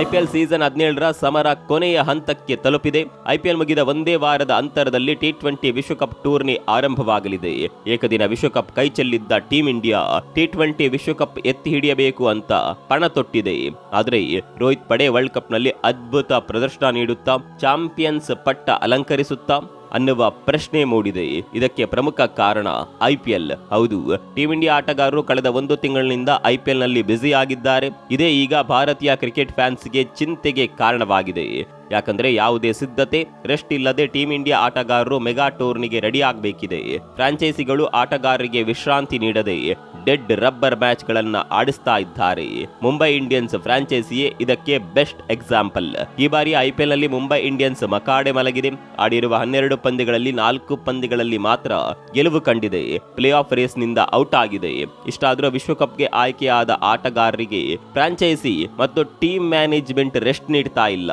IPL season ಹದಿನೇಳರ ಸಮರ ಕೊನೆಯ ಹಂತಕ್ಕೆ ತಲುಪಿದೆ. ಐಪಿಎಲ್ ಮುಗಿದ ಒಂದೇ ವಾರದ ಅಂತರದಲ್ಲಿ ಟಿ ಟ್ವೆಂಟಿ ವಿಶ್ವಕಪ್ ಟೂರ್ನಿ ಆರಂಭವಾಗಲಿದೆ. ಏಕದಿನ ವಿಶ್ವಕಪ್ ಕೈಚೆಲ್ಲಿದ್ದ ಟೀಂ ಇಂಡಿಯಾ ಟಿ ಟ್ವೆಂಟಿ ವಿಶ್ವಕಪ್ ಎತ್ತಿ ಹಿಡಿಯಬೇಕು ಅಂತ ಪಣ ತೊಟ್ಟಿದೆ. ಆದರೆ ರೋಹಿತ್ ಪಡೆ ವರ್ಲ್ಡ್ ಕಪ್ನಲ್ಲಿ ಅದ್ಭುತ ಪ್ರದರ್ಶನ ನೀಡುತ್ತಾ, ಚಾಂಪಿಯನ್ಸ್ ಪಟ್ಟ ಅಲಂಕರಿಸುತ್ತಾ ಅನ್ನುವ ಪ್ರಶ್ನೆ ಮೂಡಿದೆ. ಇದಕ್ಕೆ ಪ್ರಮುಖ ಕಾರಣ ಐಪಿಎಲ್ ಹೌದು ಟೀಂ ಇಂಡಿಯಾ ಆಟಗಾರರು ಕಳೆದ ಒಂದು ತಿಂಗಳಿನಿಂದ ಐಪಿಎಲ್ನಲ್ಲಿ ಬ್ಯುಸಿ ಆಗಿದ್ದಾರೆ. ಇದೇ ಈಗ ಭಾರತೀಯ ಕ್ರಿಕೆಟ್ ಫ್ಯಾನ್ಸ್ಗೆ ಚಿಂತೆಗೆ ಕಾರಣವಾಗಿದೆ. ಯಾಕಂದ್ರೆ ಯಾವುದೇ ಸಿದ್ಧತೆ ರೆಸ್ಟ್ ಇಲ್ಲದೆ ಟೀಂ ಇಂಡಿಯಾ ಆಟಗಾರರು ಮೆಗಾ ಟೂರ್ನಿಗೆ ರೆಡಿ ಆಗಬೇಕಿದೆ. ಫ್ರಾಂಚೈಸಿಗಳು ಆಟಗಾರರಿಗೆ ವಿಶ್ರಾಂತಿ ನೀಡದೆ ಡೆಡ್ ರಬ್ಬರ್ ಮ್ಯಾಚ್ ಗಳನ್ನ ಆಡಿಸ್ತಾ ಇದ್ದಾರೆ. ಮುಂಬೈ ಇಂಡಿಯನ್ಸ್ ಫ್ರಾಂಚೈಸಿಯೇ ಇದಕ್ಕೆ ಬೆಸ್ಟ್ ಎಕ್ಸಾಂಪಲ್ ಈ ಬಾರಿ ಐಪಿಎಲ್ನಲ್ಲಿ ಮುಂಬೈ ಇಂಡಿಯನ್ಸ್ ಮಕಾಡೆ ಮಲಗಿದೆ. ಆಡಿರುವ ಹನ್ನೆರಡು ಪಂದ್ಯಗಳಲ್ಲಿ ನಾಲ್ಕು ಪಂದ್ಯಗಳಲ್ಲಿ ಮಾತ್ರ ಗೆಲುವು ಕಂಡಿದೆ. ಪ್ಲೇ ಆಫ್ ರೇಸ್ನಿಂದ ಔಟ್ ಆಗಿದೆ. ಇಷ್ಟಾದರೂ ವಿಶ್ವಕಪ್ಗೆ ಆಯ್ಕೆಯಾದ ಆಟಗಾರರಿಗೆ ಫ್ರಾಂಚೈಸಿ ಮತ್ತು ಟೀಮ್ ಮ್ಯಾನೇಜ್ಮೆಂಟ್ ರೆಸ್ಟ್ ನೀಡ್ತಾ ಇಲ್ಲ.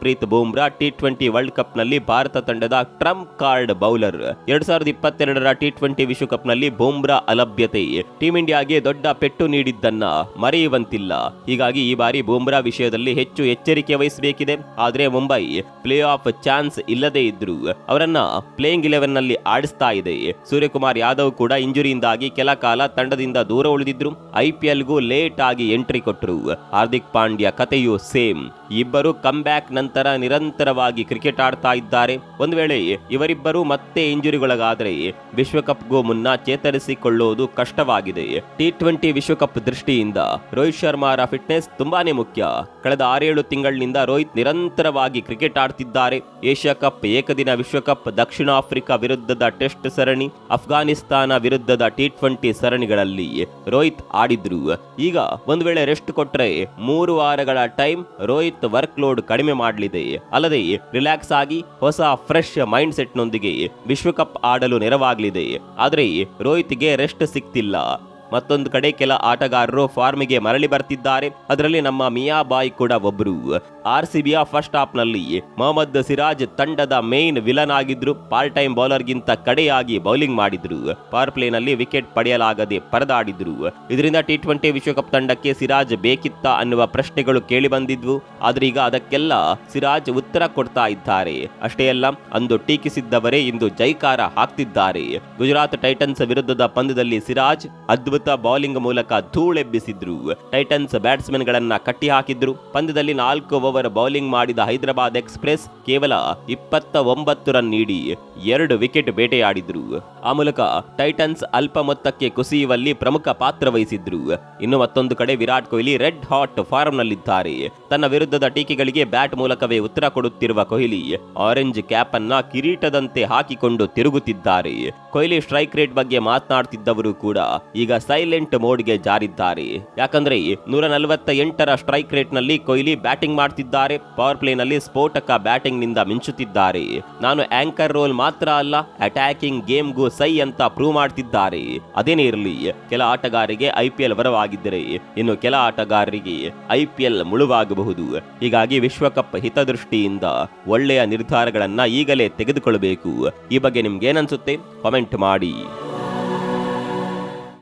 Jasprit Bumrah T twenty world ಕಪ್ನಲ್ಲಿ ಭಾರತ ತಂಡದ ಟ್ರಂಪ್ ಕಾರ್ಡ್ ಬೌಲರ್. ಎರಡ್ ಸಾವಿರದ ಇಪ್ಪತ್ತೆರಡರ ಟಿ ಟ್ವೆಂಟಿ ವಿಶ್ವಕಪ್ನಲ್ಲಿ ಬೂಮ್ರಾ ಅಲಭ್ಯತೆ. ಟೀಂ ಇಂಡಿಯಾಗೆ ದೊಡ್ಡ ಪೆಟ್ಟು ನೀಡಿದ್ದನ್ನ ಮರೆಯುವಂತಿಲ್ಲ. ಹೀಗಾಗಿ ಈ ಬಾರಿ ಬೂಮ್ರಾ ವಿಷಯದಲ್ಲಿ ಹೆಚ್ಚು ಎಚ್ಚರಿಕೆ ವಹಿಸಬೇಕಿದೆ. ಆದರೆ ಮುಂಬೈ ಪ್ಲೇ ಆಫ್ ಚಾನ್ಸ್ ಇಲ್ಲದೇ ಇದ್ರು. ಅವರನ್ನ ಪ್ಲೇಯಿಂಗ್ ಇಲೆವೆನ್ನಲ್ಲಿ ಆಡಿಸ್ತಾ ಇದೆ. ಸೂರ್ಯಕುಮಾರ್ ಯಾದವ್ ಕೂಡ ಇಂಜುರಿಯಿಂದಾಗಿ ಕೆಲ ಕಾಲ ತಂಡದಿಂದ ದೂರ ಉಳಿದಿದ್ರು. ಐಪಿಎಲ್ಗೂ ಲೇಟ್ ಆಗಿ ಎಂಟ್ರಿ ಕೊಟ್ಟರು ಹಾರ್ದಿಕ್ ಪಾಂಡ್ಯ ಕಥೆಯು ಸೇಮ್. ಇಬ್ಬರು ಬ್ಯಾಕ್ ನಂತರ ನಿರಂತರವಾಗಿ ಕ್ರಿಕೆಟ್ ಆಡ್ತಾ ಇದ್ದಾರೆ. ಒಂದು ವೇಳೆ ಇವರಿಬ್ಬರು ಮತ್ತೆ ಇಂಜುರಿಗೊಳಗಾದರೆ ವಿಶ್ವಕಪ್ಗೂ ಮುನ್ನ ಚೇತರಿಸಿಕೊಳ್ಳುವುದು ಕಷ್ಟವಾಗಿದೆ. ಟಿ ಟ್ವೆಂಟಿ ವಿಶ್ವಕಪ್ ದೃಷ್ಟಿಯಿಂದ ರೋಹಿತ್ ಶರ್ಮಾರ ಫಿಟ್ನೆಸ್ ತುಂಬಾನೇ ಮುಖ್ಯ. ಕಳೆದ ಆರೇಳು ತಿಂಗಳಿನಿಂದ ರೋಹಿತ್ ನಿರಂತರವಾಗಿ ಕ್ರಿಕೆಟ್ ಆಡ್ತಿದ್ದಾರೆ. ಏಷ್ಯಾ ಕಪ್ ಏಕದಿನ ವಿಶ್ವಕಪ್ ದಕ್ಷಿಣ ಆಫ್ರಿಕಾ ವಿರುದ್ಧದ ಟೆಸ್ಟ್ ಸರಣಿ, ಅಫ್ಘಾನಿಸ್ತಾನ ವಿರುದ್ಧದ ಟಿ ಟ್ವೆಂಟಿ ಸರಣಿಗಳಲ್ಲಿ ರೋಹಿತ್ ಆಡಿದ್ರು. ಈಗ ಒಂದು ವೇಳೆ ರೆಸ್ಟ್ ಕೊಟ್ಟರೆ ಮೂರು ವಾರಗಳ ಟೈಮ್ ರೋಹಿತ್ ವರ್ಕ್ ಲೋಡ್ ಕಡಿಮೆ ಮಾಡಲಿದೆ. ಅಲ್ಲದೆ ರಿಲ್ಯಾಕ್ಸ್ ಆಗಿ ಹೊಸ ಫ್ರೆಶ್ ಮೈಂಡ್ ಸೆಟ್ ನೊಂದಿಗೆ ವಿಶ್ವಕಪ್ ಆಡಲು ನೆರವಾಗಲಿದೆ. ಆದರೆ ರೋಹಿತ್ಗೆ ರೆಸ್ಟ್ ಸಿಗ್ತಿಲ್ಲ ಮತ್ತೊಂದು ಕಡೆ ಕೆಲ ಆಟಗಾರರು ಫಾರ್ಮ್ಗೆ ಮರಳಿ ಬರ್ತಿದ್ದಾರೆ. ಅದರಲ್ಲಿ ನಮ್ಮ ಮಿಯಾ ಬಾಯ್ ಕೂಡ ಒಬ್ಬರು ಆರ್ ಸಿಬಿಯ ಫಸ್ಟ್ ಹಾಫ್ನಲ್ಲಿ ಮೊಹಮ್ಮದ್ ಸಿರಾಜ್ ತಂಡದ ಮೇನ್ ವಿಲನ್ ಆಗಿದ್ರು. ಪಾರ್ಟ್ ಟೈಮ್ ಬೌಲರ್ ಗಿಂತ ಕಡೆಯಾಗಿ ಬೌಲಿಂಗ್ ಮಾಡಿದ್ರು. ಪವರ್ ಪ್ಲೇ ನಲ್ಲಿ ವಿಕೆಟ್ ಪಡೆಯಲಾಗದೆ ಪರದಾಡಿದ್ರು. ಇದರಿಂದ ಟಿ ಟ್ವೆಂಟಿ ವಿಶ್ವಕಪ್ ತಂಡಕ್ಕೆ ಸಿರಾಜ್ ಬೇಕಿತ್ತ ಅನ್ನುವ ಪ್ರಶ್ನೆಗಳು ಕೇಳಿ ಬಂದಿದ್ವು. ಆದ್ರೆ ಈಗ ಅದಕ್ಕೆಲ್ಲ ಸಿರಾಜ್ ಉತ್ತರ ಕೊಡ್ತಾ ಇದ್ದಾರೆ. ಅಷ್ಟೇ ಅಲ್ಲ, ಅಂದು ಟೀಕಿಸಿದ್ದವರೇ ಇಂದು ಜೈಕಾರ ಹಾಕ್ತಿದ್ದಾರೆ. ಗುಜರಾತ್ ಟೈಟನ್ಸ್ ವಿರುದ್ಧದ ಪಂದ್ಯದಲ್ಲಿ ಸಿರಾಜ್ ಅದ್ಭುತ ಬೌಲಿಂಗ್ ಮೂಲಕ ಧೂಳೆಬ್ಬಿಸಿದ್ರು. ಟೈಟನ್ಸ್ ಬ್ಯಾಟ್ಸ್ಮನ್ ಗಳನ್ನ ಕಟ್ಟಿ ಹಾಕಿದ್ರು ಪಂದ್ಯದಲ್ಲಿ ನಾಲ್ಕು ಓವರ್ ಬೌಲಿಂಗ್ ಮಾಡಿದ ಹೈದರಾಬಾದ್ ಎಕ್ಸ್ಪ್ರೆಸ್ ಕೇವಲ ಇಪ್ಪತ್ತ ಒಂಬತ್ತು ರನ್ ನೀಡಿ ಎರಡು ವಿಕೆಟ್ ಬೇಟೆಯಾಡಿದ್ರು. ಆ ಮೂಲಕ ಟೈಟನ್ಸ್ ಅಲ್ಪ ಮೊತ್ತಕ್ಕೆ ಕುಸಿಯುವಲ್ಲಿ ಪ್ರಮುಖ ಪಾತ್ರ ವಹಿಸಿದ್ರು. ಇನ್ನು ಮತ್ತೊಂದು ಕಡೆ Virat Kohli red hot form ನಲ್ಲಿದ್ದಾರೆ ತನ್ನ ವಿರುದ್ಧದ ಟೀಕೆಗಳಿಗೆ ಬ್ಯಾಟ್ ಮೂಲಕವೇ ಉತ್ತರ ಕೊಡುತ್ತಿರುವ ಕೊಹ್ಲಿ, ಆರೆಂಜ್ ಕ್ಯಾಪ್ ಅನ್ನ ಕಿರೀಟದಂತೆ ಹಾಕಿಕೊಂಡು ತಿರುಗುತ್ತಿದ್ದಾರೆ. ಕೊಹ್ಲಿ ಸ್ಟ್ರೈಕ್ ರೇಟ್ ಬಗ್ಗೆ ಮಾತನಾಡ್ತಿದ್ದವರು ಕೂಡ ಈಗ ಸೈಲೆಂಟ್ ಮೋಡ್ಗೆ ಜಾರಿದ್ದಾರೆ. ಯಾಕಂದ್ರೆ ನೂರ ನಲವತ್ತ ಎಂಟರ ಸ್ಟ್ರೈಕ್ ರೇಟ್ನಲ್ಲಿ ಕೊಹ್ಲಿ ಬ್ಯಾಟಿಂಗ್ ಮಾಡ್ತಿದ್ದಾರೆ. ಪವರ್ ಪ್ಲೇ ನಲ್ಲಿ ಸ್ಫೋಟಕ ಬ್ಯಾಟಿಂಗ್ನಿಂದ ಮಿಂಚುತ್ತಿದ್ದಾರೆ. ನಾನು ಆಂಕರ್ ರೋಲ್ ಮಾತ್ರ ಅಲ್ಲ, ಅಟ್ಯಾಕಿಂಗ್ ಗೇಮ್ಗೂ ಸೈ ಅಂತ ಪ್ರೂವ್ ಮಾಡ್ತಿದ್ದಾರೆ. ಅದೇನೇ ಇರಲಿ, ಕೆಲ ಆಟಗಾರರಿಗೆ ಐಪಿಎಲ್ ವರವಾಗಿದ್ದರೆ ಇನ್ನು ಕೆಲ ಆಟಗಾರರಿಗೆ ಐಪಿಎಲ್ ಮುಳುವಾಗಬಹುದು. ಹೀಗಾಗಿ ವಿಶ್ವಕಪ್ ಹಿತದೃಷ್ಟಿಯಿಂದ ಒಳ್ಳೆಯ ನಿರ್ಧಾರಗಳನ್ನ ಈಗಲೇ ತೆಗೆದುಕೊಳ್ಳಬೇಕು ಈ ಬಗ್ಗೆ ನಿಮ್ಗೆ ಏನನ್ಸುತ್ತೆ ಕಾಮೆಂಟ್ ಮಾಡಿ.